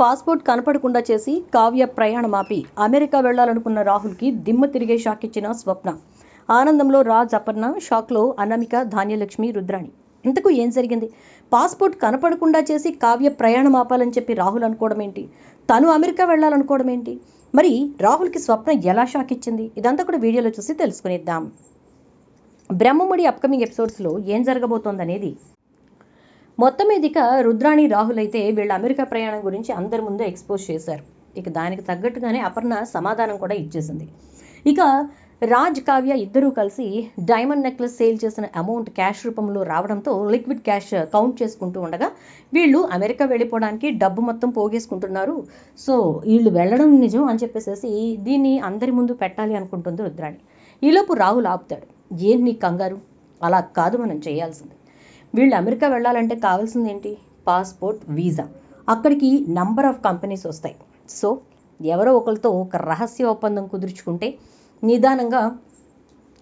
Passport కనపడకుండా చేసి Kavya ప్రయాణమాపి. America వెళ్ళాలనుకున్న రాహుల్కి దిమ్మ తిరిగే షాక్ ఇచ్చిన స్వప్న. ఆనందంలో రాజ్ అపర్ణ షాక్లో అనామిక ధాన్యలక్ష్మి రుద్రాణి. ఇంతకు ఏం జరిగింది? పాస్పోర్ట్ కనపడకుండా చేసి కావ్య ప్రయాణం ఆపాలని చెప్పి రాహుల్ అనుకోవడం ఏంటి తను అమెరికా వెళ్ళాలనుకోవడం ఏంటి మరి రాహుల్కి స్వప్న ఎలా షాక్ ఇచ్చింది? ఇదంతా కూడా వీడియోలో చూసి తెలుసుకునేద్దాం. బ్రహ్మముడి అప్కమింగ్ ఎపిసోడ్స్లో ఏం జరగబోతోందనేది మొత్తం మీద ఇక రుద్రాణి రాహుల్ అయితే వీళ్ళ అమెరికా ప్రయాణం గురించి అందరి ముందు ఎక్స్పోజ్ చేశారు. ఇక దానికి తగ్గట్టుగానే అపర్ణ సమాధానం కూడా ఇచ్చేసింది. ఇక రాజ్ కావ్య ఇద్దరూ కలిసి డైమండ్ నెక్లెస్ సేల్ చేసిన అమౌంట్ క్యాష్ రూపంలో రావడంతో లిక్విడ్ క్యాష్ కౌంట్ చేసుకుంటూ ఉండగా వీళ్ళు అమెరికా వెళ్ళిపోవడానికి డబ్బు మొత్తం పోగేసుకుంటున్నారు. సో వీళ్ళు వెళ్ళడం నిజం అని చెప్పేసి దీన్ని అందరి ముందు పెట్టాలి అనుకుంటుంది రుద్రాణి. ఈలోపు రాహుల్ ఆపుతాడు. ఏం నీ కంగారు? అలా కాదు మనం చేయాల్సింది. వీళ్ళు అమెరికా వెళ్ళాలంటే కావాల్సింది ఏంటి పాస్పోర్ట్ వీసా. అక్కడికి నంబర్ ఆఫ్ కంపెనీస్ వస్తాయి. సో ఎవరో ఒకరితో ఒక రహస్య ఒప్పందం కుదుర్చుకుంటే నిదానంగా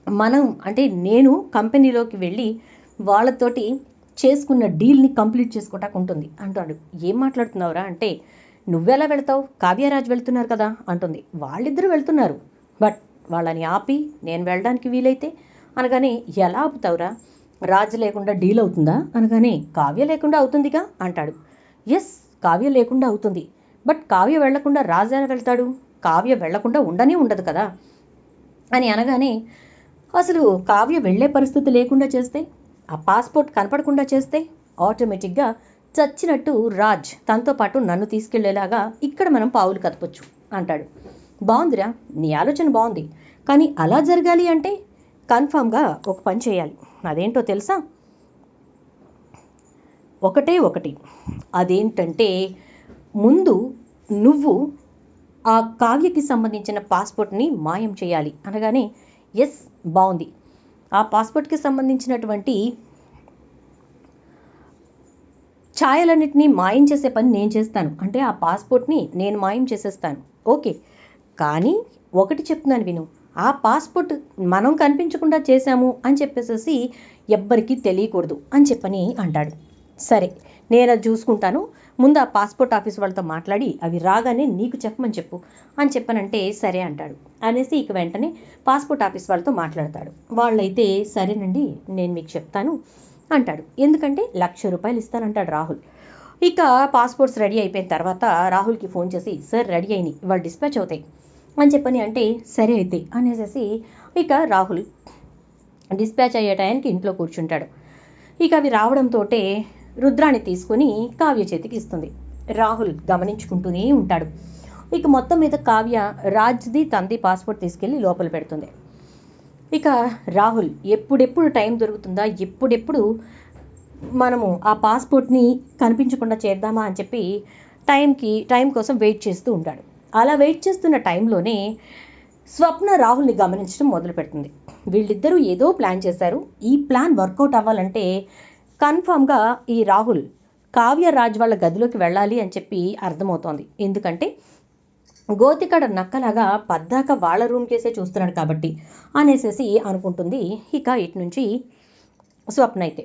మనం అంటే నేను కంపెనీలోకి వెళ్ళి వాళ్ళతోటి చేసుకున్న డీల్ని కంప్లీట్ చేసుకోవటానికి ఉంటుంది. అంటాడు. ఏం మాట్లాడుతున్నావురా? అంటే నువ్వెలా వెళ్తావు? కావ్యరాజ్ వెళ్తున్నారు కదా? అంటుంది. వాళ్ళిద్దరూ వెళ్తున్నారు. బట్ వాళ్ళని ఆపి నేను వెళ్ళడానికి వీలైతే అనగానే ఎలా ఆపుతావురా? రాజు లేకుండా డీల్ అవుతుందా? అనగానే కావ్య లేకుండా అవుతుందిగా అంటాడు. ఎస్ కావ్య లేకుండా అవుతుంది. బట్ కావ్య వెళ్ళకుండా రాజు ఎలా వెళ్తాడు? కావ్య వెళ్ళకుండా ఉండనే ఉండదు కదా? అని అనగానే అసలు కావ్య వెళ్ళే పరిస్థితి లేకుండా చేస్తే? ఆ పాస్పోర్ట్ కనపడకుండా చేస్తే? ఆటోమేటిక్గా చచ్చినట్టు రాజ్ తనతో పాటు నన్ను తీసుకెళ్ళేలాగా ఇక్కడ మనం పావులు కదపచ్చు అంటాడు. బాగుందిరా నీ ఆలోచన బాగుంది కానీ అలా జరగాలి అంటే కన్ఫామ్గా ఒక పని చేయాలి. అదేంటో తెలుసా? ఒకటే ఒకటి. అదేంటంటే ముందు నువ్వు ఆ కావ్యకి సంబంధించిన పాస్పోర్ట్ని మాయం చేయాలి. అనగానే ఎస్ బాగుంది ఆ పాస్పోర్ట్కి సంబంధించినటువంటి ఛాయలన్నింటినీ మాయం చేసే పని నేను చేస్తాను. అంటే ఆ పాస్పోర్ట్ని నేను మాయం చేసేస్తాను. ఓకే. కానీ ఒకటి చెప్తున్నాను విను. ఆ పాస్పోర్ట్ మనం కనిపించకుండా చేశాము అని చెప్పేసేసి ఎవ్వరికీ తెలియకూడదు అని చెప్పని అంటాడు. సరే నేను అది చూసుకుంటాను. ముందు ఆ పాస్పోర్ట్ ఆఫీస్ వాళ్ళతో మాట్లాడి అవి రాగానే నీకు చెప్పమని చెప్పు అని చెప్పనంటే సరే అంటాడు అనేసి ఇక వెంటనే పాస్పోర్ట్ ఆఫీస్ వాళ్ళతో మాట్లాడతాడు. వాళ్ళైతే సరేనండి నేను మీకు చెప్తాను అంటాడు. ఎందుకంటే లక్ష రూపాయలు ఇస్తానంటాడు రాహుల్. ఇక పాస్పోర్ట్స్ రెడీ అయిపోయిన తర్వాత రాహుల్కి ఫోన్ చేసి సార్ రెడీ అయినాయి వాళ్ళు డిస్పాచ్ అవుతాయి. అని చెప్పని అంటే సరే అయితే అనేసి ఇక రాహుల్ డిస్పాచ్ అయ్యే టైంకి ఇంట్లో కూర్చుంటాడు. ఇక అవి రావడంతో రుద్రాన్ని తీసుకుని కావ్య చేతికి ఇస్తుంది. రాహుల్ గమనించుకుంటూనే ఉంటాడు. ఇక మొత్తం మీద కావ్య రాజ్ది తంది పాస్పోర్ట్ తీసుకెళ్ళి లోపల పెడుతుంది. ఇక రాహుల్ ఎప్పుడెప్పుడు టైం దొరుకుతుందా ఎప్పుడెప్పుడు మనము ఆ పాస్పోర్ట్ని కనిపించకుండా చేద్దామా అని చెప్పి టైంకి టైం కోసం వెయిట్ చేస్తూ ఉంటాడు. అలా వెయిట్ చేస్తున్న టైంలోనే స్వప్న రాహుల్ని గమనించడం మొదలు పెడుతుంది వీళ్ళిద్దరూ ఏదో ప్లాన్ చేశారు. ఈ ప్లాన్ వర్కౌట్ అవ్వాలంటే కన్ఫామ్గా ఈ రాహుల్ కావ్య రాజ్ వాళ్ళ గదిలోకి వెళ్ళాలి అని చెప్పి అర్థమవుతోంది. ఎందుకంటే గోతికడ నక్కలాగా పద్దాక వాళ్ళ రూమ్ కేసే చూస్తున్నాడు కాబట్టి అనేసేసి అనుకుంటుంది. ఇక ఇటు నుంచి స్వప్న అయితే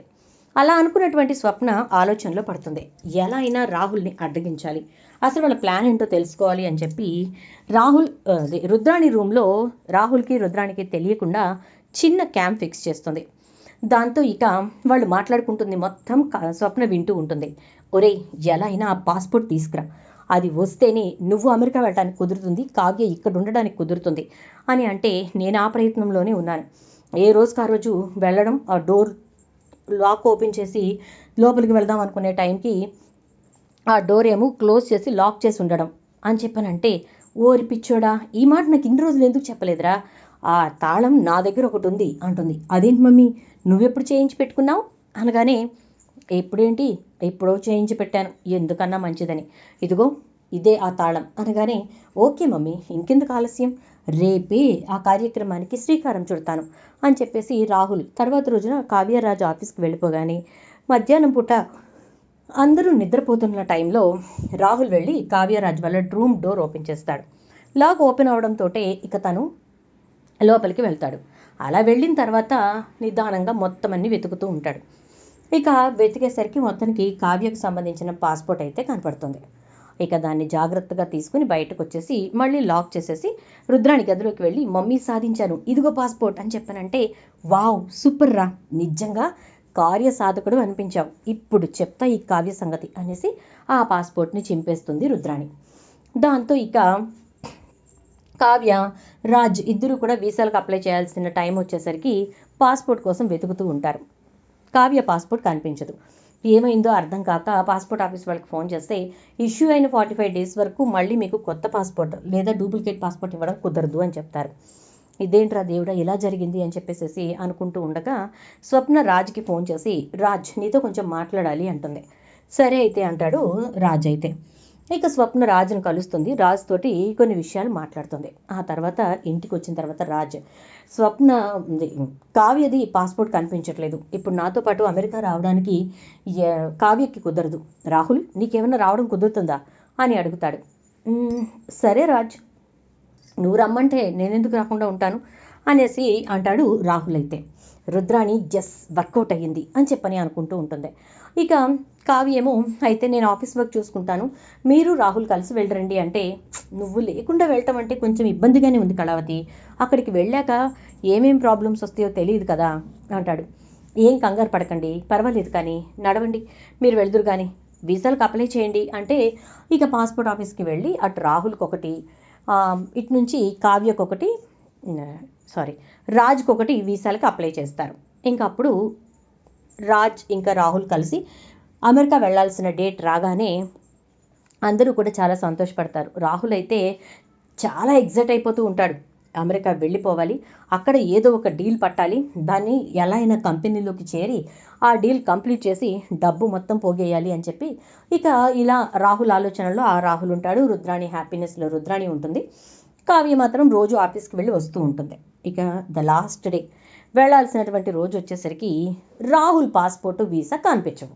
అలా అనుకున్నటువంటి స్వప్న ఆలోచనలో పడుతుంది. ఎలా అయినా రాహుల్ని అడ్డగించాలి. అసలు వాళ్ళ ప్లాన్ ఏంటో తెలుసుకోవాలి అని చెప్పి రాహుల్ రుద్రాణి రూమ్లో రాహుల్కి రుద్రాణికి తెలియకుండా చిన్న క్యాంప్ ఫిక్స్ చేస్తుంది. దాంతో ఇక వాళ్ళు మాట్లాడుకుంటుంది. మొత్తం స్వప్న వింటూ ఉంటుంది. ఒరేయ్ ఎలా అయినా ఆ పాస్పోర్ట్ తీసుకురా. అది వస్తేనే నువ్వు అమెరికా వెళ్ళడానికి కుదురుతుంది కావ్య ఇక్కడ ఉండడానికి కుదురుతుంది అని అంటే నేను ఆ ప్రయత్నంలోనే ఉన్నాను. ఏ రోజుకు ఆ రోజు వెళ్ళడం ఆ డోర్ లాక్ ఓపెన్ చేసి లోపలికి వెళ్దాం అనుకునే టైంకి ఆ డోర్ ఏమో క్లోజ్ చేసి లాక్ చేసి ఉండడం అని చెప్పానంటే ఓరి పిచ్చోడా ఈ మాట నాకు ఇన్ని రోజులు ఎందుకు చెప్పలేదురా? ఆ తాళం నా దగ్గర ఒకటి ఉంది అంటుంది. అదేంటి మమ్మీ? నువ్వెప్పుడు చేయించి పెట్టుకున్నావు? అనగానే ఎప్పుడేంటి ఎప్పుడో చేయించి పెట్టాను. ఎందుకన్నా మంచిదని. ఇదిగో ఇదే ఆ తాళం. అనగానే ఓకే మమ్మీ ఇంకెందుకు ఆలస్యం? రేపే ఆ కార్యక్రమానికి శ్రీకారం చుడతాను అని చెప్పేసి రాహుల్ తర్వాత రోజున కావ్యరాజు ఆఫీస్కి వెళ్ళిపోగానే మధ్యాహ్నం పూట అందరూ నిద్రపోతున్న టైంలో రాహుల్ వెళ్ళి కావ్యరాజ్ వల్ల రూమ్ డోర్ ఓపెన్ చేస్తాడు. లాక్ ఓపెన్ అవడంతో ఇక తను లోపలికి వెళ్తాడు. అలా వెళ్ళిన తర్వాత నిదానంగా మొత్తం అన్ని వెతుకుతూ ఉంటాడు. ఇక వెతికేసరికి మొత్తానికి కావ్యకు సంబంధించిన పాస్పోర్ట్ అయితే కనపడుతుంది. ఇక దాన్ని జాగ్రత్తగా తీసుకుని బయటకు వచ్చేసి మళ్ళీ లాక్ చేసేసి రుద్రాణి గదిలోకి వెళ్ళి మమ్మీ సాధించాను ఇదిగో పాస్పోర్ట్ అని చెప్పానంటే వావ్ సూపర్ రా నిజంగా కార్య సాధకుడు అనిపించావు ఇప్పుడు చెప్తా ఈ కావ్య సంగతి అనేసి ఆ పాస్పోర్ట్ని చింపేస్తుంది రుద్రాణి. దాంతో ఇక కావ్య రాజ్ ఇద్దరు కూడా వీసాలకు అప్లై చేయాల్సిన టైం వచ్చేసరికి పాస్పోర్ట్ కోసం వెతుకుతూ ఉంటారు. కావ్య పాస్పోర్ట్ కనిపించదు. ఏమైందో అర్థం కాక పాస్పోర్ట్ ఆఫీస్ వాళ్ళకి ఫోన్ చేస్తే ఇష్యూ అయిన ఫార్టీ ఫైవ్ డేస్ వరకు మళ్ళీ మీకు కొత్త పాస్పోర్ట్ లేదా డూప్లికేట్ పాస్పోర్ట్ ఇవ్వడం కుదరదు అని చెప్తారు. ఇదేంట్రా దేవుడా ఇలా జరిగింది అని చెప్పేసి అనుకుంటూ ఉండగా స్వప్న రాజ్కి ఫోన్ చేసి రాజ్ నీతో కొంచెం మాట్లాడాలి అంటుంది. సరే అయితే అంటాడు రాజ్ అయితే. ఇక స్వప్న రాజును కలుస్తుంది. రాజు తోటి కొన్ని విషయాలు మాట్లాడుతుంది. ఆ తర్వాత ఇంటికి వచ్చిన తర్వాత రాజ్ స్వప్న కావ్యది పాస్పోర్ట్ కనిపించట్లేదు. ఇప్పుడు నాతో పాటు అమెరికా రావడానికి కావ్యకి కుదరదు. రాహుల్ నీకేమైనా రావడం కుదురుతుందా? అని అడుగుతాడు. సరే రాజ్ నువ్వు రమ్మంటే నేనెందుకు రాకుండా ఉంటాను? అనేసి అంటాడు రాహుల్ అయితే. రుద్రాణి జస్ వర్కౌట్ అయ్యింది అని చెప్పని అనుకుంటూ ఉంటుంది. ఇక కావ్యేమో అయితే నేను ఆఫీస్ వర్క్ చూసుకుంటాను. మీరు రాహుల్ కలిసి వెళ్ళరండి అంటే నువ్వు లేకుండా వెళ్ళటం అంటే కొంచెం ఇబ్బందిగానే ఉంది కళావతి. అక్కడికి వెళ్ళాక ఏమేం ప్రాబ్లమ్స్ వస్తాయో తెలియదు కదా అంటాడు. ఏం కంగారు పడకండి పర్వాలేదు కానీ నడవండి. మీరు వెళ్దురు కానీ వీసాలకు అప్లై చేయండి అంటే ఇక పాస్పోర్ట్ ఆఫీస్కి వెళ్ళి అటు రాహుల్కి ఒకటి ఇటు నుంచి కావ్యకు ఒకటి సారీ రాజ్కి ఒకటి వీసాలకి అప్లై చేస్తారు. ఇంకా అప్పుడు రాజ్ ఇంకా రాహుల్ కలిసి అమెరికా వెళ్ళాల్సిన డేట్ రాగానే అందరూ కూడా చాలా సంతోషపడతారు. రాహుల్ అయితే చాలా ఎగ్జైట్ అయిపోతూ ఉంటాడు. అమెరికా వెళ్ళిపోవాలి. అక్కడ ఏదో ఒక డీల్ పట్టాలి. దాన్ని ఎలా అయినా కంపెనీలోకి చేరి ఆ డీల్ కంప్లీట్ చేసి డబ్బు మొత్తం పోగేయాలి అని చెప్పి ఇక ఇలా రాహుల్ ఆలోచనలో ఆ రాహుల్ ఉంటాడు. రుద్రాణి హ్యాపీనెస్లో రుద్రాణి ఉంటుంది. కావ్య మాత్రం రోజు ఆఫీస్కి వెళ్ళి వస్తూ ఉంటుంది. ఇక ద లాస్ట్ డే వెళ్ళాల్సినటువంటి రోజు వచ్చేసరికి రాహుల్ పాస్పోర్ట్ వీసా కనిపించవు.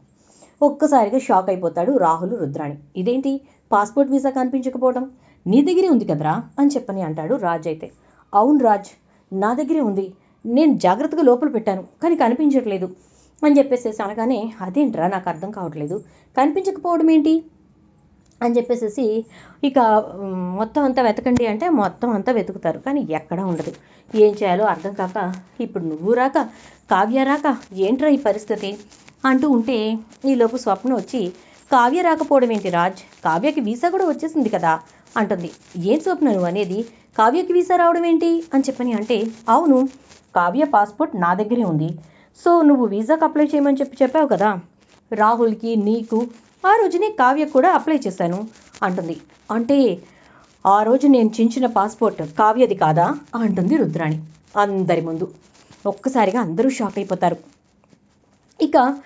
ఒక్కసారిగా షాక్ అయిపోతాడు రాహుల్ రుద్రాణి. ఇదేంటి? పాస్పోర్ట్ వీసా కనిపించకపోవడం? నీ దగ్గరే ఉంది కదరా అని చెప్పని అంటాడు రాజ్ అయితే. అవును రాజ్ నా దగ్గరే ఉంది. నేను జాగ్రత్తగా లోపల పెట్టాను కానీ కనిపించట్లేదు అని చెప్పేసి అనగానే అదేంట్రా? నాకు అర్థం కావట్లేదు. కనిపించకపోవడం ఏంటి? అని చెప్పేసి ఇక మొత్తం అంతా వెతకండి అంటే మొత్తం అంతా వెతుకుతారు. కానీ ఎక్కడా ఉండదు. ఏం చేయాలో అర్థం కాక ఇప్పుడు నువ్వు రాక కావ్య రాక ఏంట్రా ఈ పరిస్థితి? అంటూ ఉంటే ఈలోపు స్వప్న వచ్చి కావ్య రాకపోవడం ఏంటి రాజ్? కావ్యకి వీసా కూడా వచ్చేసింది కదా? అంటుంది. ఏం స్వప్న నువ్వు అనేది? కావ్యకి వీసా రావడం ఏంటి? అని చెప్పని అంటే అవును కావ్య పాస్పోర్ట్ నా దగ్గరే ఉంది. సో నువ్వు వీసాకి అప్లై చేయమని చెప్పి చెప్పావు కదా? రాహుల్కి నీకు ఆ రోజునే కావ్య కూడా అప్లై చేశాను అంటుంది. అంటే ఆ రోజు నేను చించిన పాస్పోర్ట్ కావ్యది కాదా? అంటుంది రుద్రాణి. అందరి ముందు. ఒక్కసారిగా అందరూ షాక్ అయిపోతారు. ఇక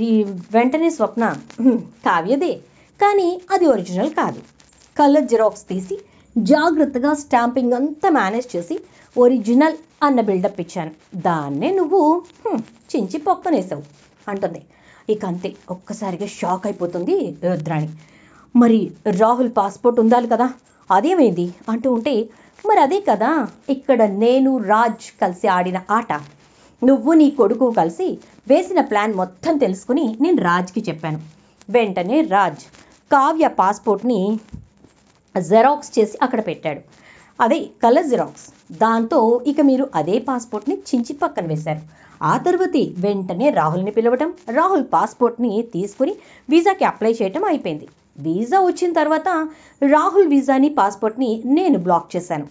ఈ వెంటనే స్వప్న కావ్యదే. కానీ అది ఒరిజినల్ కాదు. కలర్ జిరాక్స్ తీసి జాగ్రత్తగా స్టాంపింగ్ అంతా మేనేజ్ చేసి ఒరిజినల్ అన్న బిల్డప్ ఇచ్చాను. దాన్నే నువ్వు చించి పొక్కనేసావు. అంటుంది. ఇక అంతే ఒక్కసారిగా షాక్ అయిపోతుంది రుద్రాణి మరి రాహుల్ పాస్పోర్ట్ ఉండాలి కదా? అదేమైంది? అంటూ ఉంటే మరి అదే కదా ఇక్కడ నేను రాజ్ కలిసి ఆడిన ఆట. నువ్వు నీ కొడుకు కలిసి వేసిన ప్లాన్ మొత్తం తెలుసుకుని నేను రాజ్కి చెప్పాను. వెంటనే రాజ్ కావ్య పాస్పోర్ట్ని జెరాక్స్ చేసి అక్కడ పెట్టాడు. అదే కలర్ జిరాక్స్ దాంతో ఇక మీరు అదే పాస్పోర్ట్ని చించి పక్కన వేశారు. ఆ తర్వాత వెంటనే రాహుల్ని పిలవటం రాహుల్ పాస్పోర్ట్ని తీసుకుని వీసాకి అప్లై చేయటం అయిపోయింది. వీసా వచ్చిన తర్వాత రాహుల్ వీసాని పాస్పోర్ట్ని నేను బ్లాక్ చేశాను.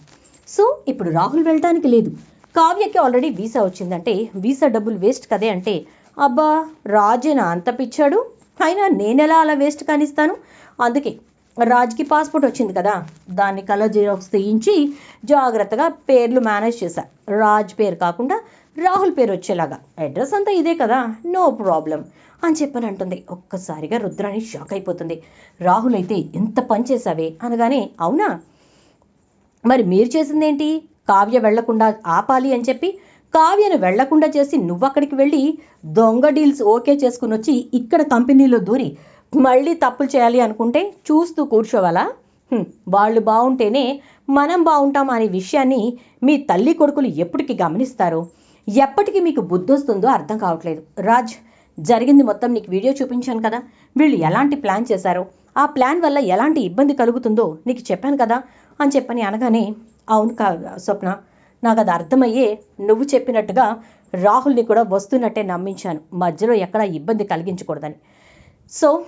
సో ఇప్పుడు రాహుల్ వెళ్ళటానికి లేదు. కావ్యకి ఆల్రెడీ వీసా వచ్చిందంటే వీసా డబ్బులు వేస్ట్ కదే అంటే అబ్బా రాజేనా అంత పిచ్చాడు? అయినా నేనెలా అలా వేస్ట్ కానిస్తాను? అందుకే రాజ్కి పాస్పోర్ట్ వచ్చింది కదా. దాన్ని కలర్ జిరాక్స్ తీయించి జాగ్రత్తగా పేర్లు మేనేజ్ చేశా. రాజ్ పేరు కాకుండా రాహుల్ పేరు వచ్చేలాగా. అడ్రస్ అంతా ఇదే కదా. నో ప్రాబ్లం అని చెప్పని అంటుంది. ఒక్కసారిగా రుద్రాణి షాక్ అయిపోతుంది. రాహుల్ అయితే ఎంత పని చేశావే అనగానే అవునా? మరి మీరు చేసిందేంటి? కావ్య వెళ్ళకుండా ఆపాలి అని చెప్పి కావ్యను వెళ్ళకుండా చేసి నువ్వక్కడికి వెళ్ళి దొంగ డీల్స్ ఓకే చేసుకుని వచ్చి ఇక్కడ కంపెనీలో దూరి మళ్ళీ తప్పులు చేయాలి అనుకుంటే చూస్తూ కూర్చోవాలా? వాళ్ళు బాగుంటేనే మనం బాగుంటాం అనే విషయాన్ని మీ తల్లి కొడుకులు ఎప్పటికి గమనిస్తారు. ఎప్పటికీ మీకు బుద్ధి వస్తుందో అర్థం కావట్లేదు. రాజ్ జరిగింది మొత్తం నీకు వీడియో చూపించాను కదా? వీళ్ళు ఎలాంటి ప్లాన్ చేశారో? ఆ ప్లాన్ వల్ల ఎలాంటి ఇబ్బంది కలుగుతుందో నీకు చెప్పాను కదా? అని చెప్పని అనగానే అవును కా స్వప్న నాకు అది అర్థమయ్యే నువ్వు చెప్పినట్టుగా రాహుల్ని కూడా వస్తున్నట్టే నమ్మించాను. మధ్యలో ఎక్కడా ఇబ్బంది కలిగించకూడదని. సో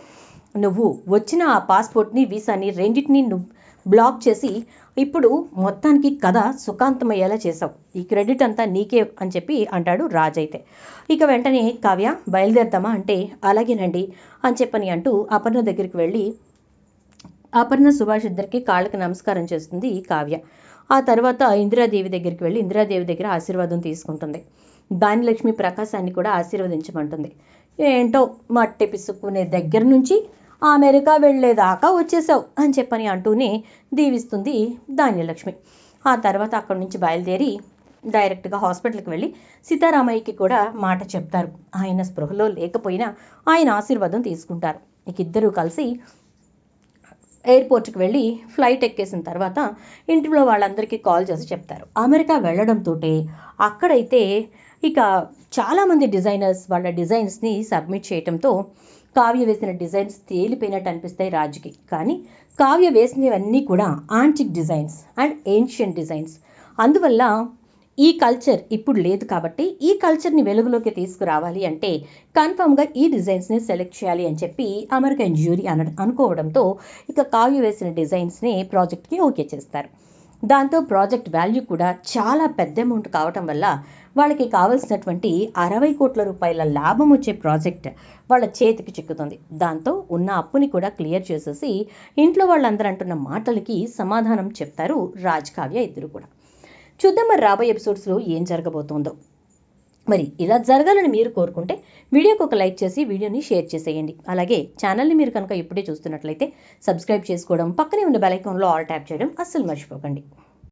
నువ్వు వచ్చిన ఆ పాస్పోర్ట్ని వీసాని రెండింటిని నువ్వు బ్లాక్ చేసి ఇప్పుడు మొత్తానికి కథ సుఖాంతమయ్యేలా చేసావు. ఈ క్రెడిట్ అంతా నీకే అని చెప్పి అంటాడు రాజ్ అయితే. ఇక వెంటనే కావ్య బయలుదేరదామా? అంటే అలాగేనండి అని చెప్పని అంటూ అపర్ణ దగ్గరికి వెళ్ళి అపర్ణ సుభాష్ ఇద్దరికి కాళ్ళకి నమస్కారం చేస్తుంది ఈ కావ్య. ఆ తర్వాత ఇందిరాదేవి దగ్గరికి వెళ్ళి ఇందిరాదేవి దగ్గర ఆశీర్వాదం తీసుకుంటుంది. దానిలక్ష్మి ప్రకాశాన్ని కూడా ఆశీర్వదించమంటుంది. ఏంటో మట్టి పిసుక్కునే దగ్గర నుంచి అమెరికా వెళ్ళేదాకా వచ్చేసావు అని చెప్పని అంటూనే దీవిస్తుంది ధాన్యలక్ష్మి. ఆ తర్వాత అక్కడి నుంచి బయలుదేరి డైరెక్ట్గా హాస్పిటల్కి వెళ్ళి సీతారామయ్యకి కూడా మాట చెప్తారు. ఆయన స్పృహలో లేకపోయినా ఆయన ఆశీర్వాదం తీసుకుంటారు. ఇక ఇద్దరూ కలిసి ఎయిర్పోర్ట్కి వెళ్ళి ఫ్లైట్ ఎక్కేసిన తర్వాత ఇంట్లో వాళ్ళందరికీ కాల్ చేసి చెప్తారు. అమెరికా వెళ్ళడంతో అక్కడైతే ఇక చాలామంది డిజైనర్స్ వాళ్ళ డిజైన్స్ని సబ్మిట్ చేయడంతో కావ్య వేసిన డిజైన్స్ తేలిపోయినట్టు అనిపిస్తాయి రాజుకి. కానీ కావ్య వేసినవన్నీ కూడా antique designs and ancient designs అందువల్ల ఈ కల్చర్ ఇప్పుడు లేదు కాబట్టి ఈ కల్చర్ని వెలుగులోకి తీసుకురావాలి అంటే కన్ఫామ్గా ఈ డిజైన్స్ని సెలెక్ట్ చేయాలి అని చెప్పి అమెరికన్ జ్యూరీ అన అనుకోవడంతో ఇక కావ్య వేసిన డిజైన్స్ని ప్రాజెక్ట్కి ఓకే చేస్తారు. దాంతో ప్రాజెక్ట్ వాల్యూ కూడా చాలా పెద్ద అమౌంట్ కావటం వల్ల వాళ్ళకి కావాల్సినటువంటి అరవై కోట్ల రూపాయల లాభం వచ్చే ప్రాజెక్ట్ వాళ్ళ చేతికి చిక్కుతుంది. దాంతో ఉన్న అప్పుని కూడా క్లియర్ చేసేసి ఇంట్లో వాళ్ళందరూ అంటున్న మాటలకి సమాధానం చెప్తారు రాజ్ కావ్య ఇద్దరు కూడా. చూద్దాం మరి రాబోయే ఎపిసోడ్స్లో ఏం జరగబోతోందో. మరి ఇలా జరగాలని మీరు కోరుకుంటే వీడియోకి ఒక లైక్ చేసి వీడియోని షేర్ చేసేయండి. అలాగే ఛానల్ని మీరు కనుక ఇప్పుడే చూస్తున్నట్లయితే సబ్స్క్రైబ్ చేసుకోవడం పక్కనే ఉన్న బెల్ ఐకాన్లో ఆల్ ట్యాప్ చేయడం అస్సలు మర్చిపోకండి.